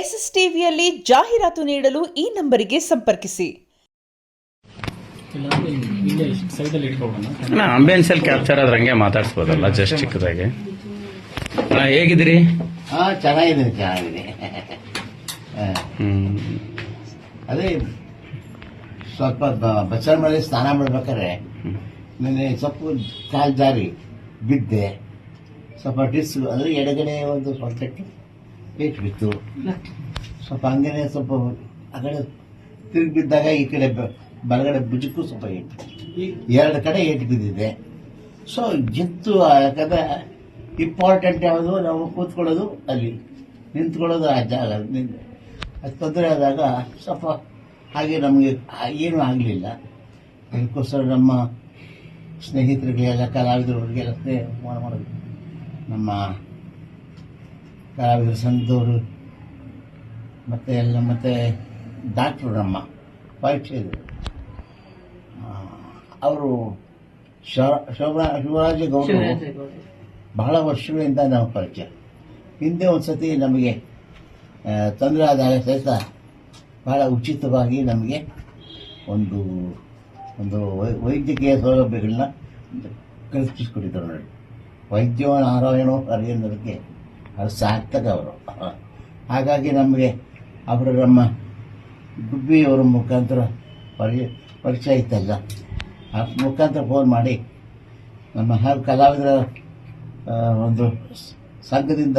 S S ಟಿವಿಯಲ್ಲಿ ಜಾಹೀರಾತು ನೀಡಲು ಈ ನಂಬರಿಗೆ ಸಂಪರ್ಕಿಸಿ. ಅಂಬಿಯನ್ಸಲ್ಲಿ ಕ್ಯಾಪ್ಚರ್ ಆದ್ರೆ ಹಂಗೆ ಮಾತಾಡ್ಸ್ಬೋದಲ್ಲ ಜಸ್ಟ್ ಚಿಕ್ಕದಾಗಿ. ಅಣ್ಣ, ಹೇಗಿದ್ದೀರಿ? ಹಾ ಚೆನ್ನಾಗಿದೆ ಚೆನ್ನಾಗಿದೆ ಅದೇ ಸ್ವಲ್ಪ ಬ- ಮಳೆ ಸ್ನಾನ ಮಾಡ್ಬೇಕಾದ್ರೆ ನಿನ್ನೆ ಸ್ವಲ್ಪ ಕಾಲು ಜಾರಿ ಬಿದ್ದೆ. ಸ್ವಲ್ಪ ಡಿಸ್ ಅಂದರೆ ಎಡಗಡೆ ಒಂದು ಸೊಂಟಕ್ಕೆ ಪೇಟ್ ಬಿತ್ತು ಸ್ವಲ್ಪ ಹಂಗೇನೆ ಸ್ವಲ್ಪ ಆ ಕಡೆ ತಿರುಗಿ ಬಿದ್ದಾಗ ಈ ಕಡೆ ಬಲಗಡೆ ಭುಜಕ್ಕೂ ಸ್ವಲ್ಪ ಏಟು ಎರಡು ಕಡೆ ಏಟು ಬಿದ್ದಿದೆ ಸೊ ಜಿತ್ತು ಯಾಕಂದ್ರೆ ಇಂಪಾರ್ಟೆಂಟ್ ಯಾವುದು ನಾವು ಕೂತ್ಕೊಳ್ಳೋದು ಅಲ್ಲಿ. ನಿಂತ್ಕೊಳ್ಳೋದು ಆ ಜಾಗ. ಅದು ತೊಂದರೆ ಆದಾಗ ಸ್ವಲ್ಪ ಹಾಗೆ ನಮಗೆ ಏನೂ ಆಗಲಿಲ್ಲ. ಅದಕ್ಕೋಸ್ಕರ ನಮ್ಮ ಸ್ನೇಹಿತರಿಗೆಲ್ಲ ಕಲಾವಿದರಿಗೆಲ್ಲ ಸ್ನೇಹ ಮಾಡ್- ಮಾಡೋದು ನಮ್ಮ ಕಲಾವಿದರ ಸಂತೂರು ಮತ್ತು ಎಲ್ಲ ಮತ್ತು ಡಾಕ್ಟ್ರು ನಮ್ಮ ಪರೀಕ್ಷೆ ಅವರು ಶೋಭಾ ಶಿವರಾಜ ಗೌಡರು ಬಹಳ ವರ್ಷಗಳಿಂದ ನಾವು ಪರಿಚಯ. ಹಿಂದೆ ಒಂದು ಸತಿ ನಮಗೆ ತೊಂದರೆ ಆದಾಗ ಸಹಿತ ಬಹಳ ಉಚಿತವಾಗಿ ನಮಗೆ ಒಂದು ಒಂದು ವೈದ್ಯಕೀಯ ಸೌಲಭ್ಯಗಳನ್ನ ಕಲ್ಪಿಸಿಕೊಟ್ಟಿದ್ದರು ನೋಡಿ. ವೈದ್ಯ ನಾರಾಯಣೋ ಹರಿಯನ್ನೋದಕ್ಕೆ ಅದು ಅವರು ಹಾಗಾಗಿ ನಮಗೆ ಅವರು ನಮ್ಮ ಗುಬ್ಬಿಯವರ ಮುಖಾಂತರ ಪರಿ, ಪರಿಚಯ ಇತ್ತಲ್ಲ, ಆ ಮುಖಾಂತರ ಫೋನ್ ಮಾಡಿ ನಮ್ಮ ಹಾಗೂ ಕಲಾವಿದರ ಒಂದು ಸಂಘದಿಂದ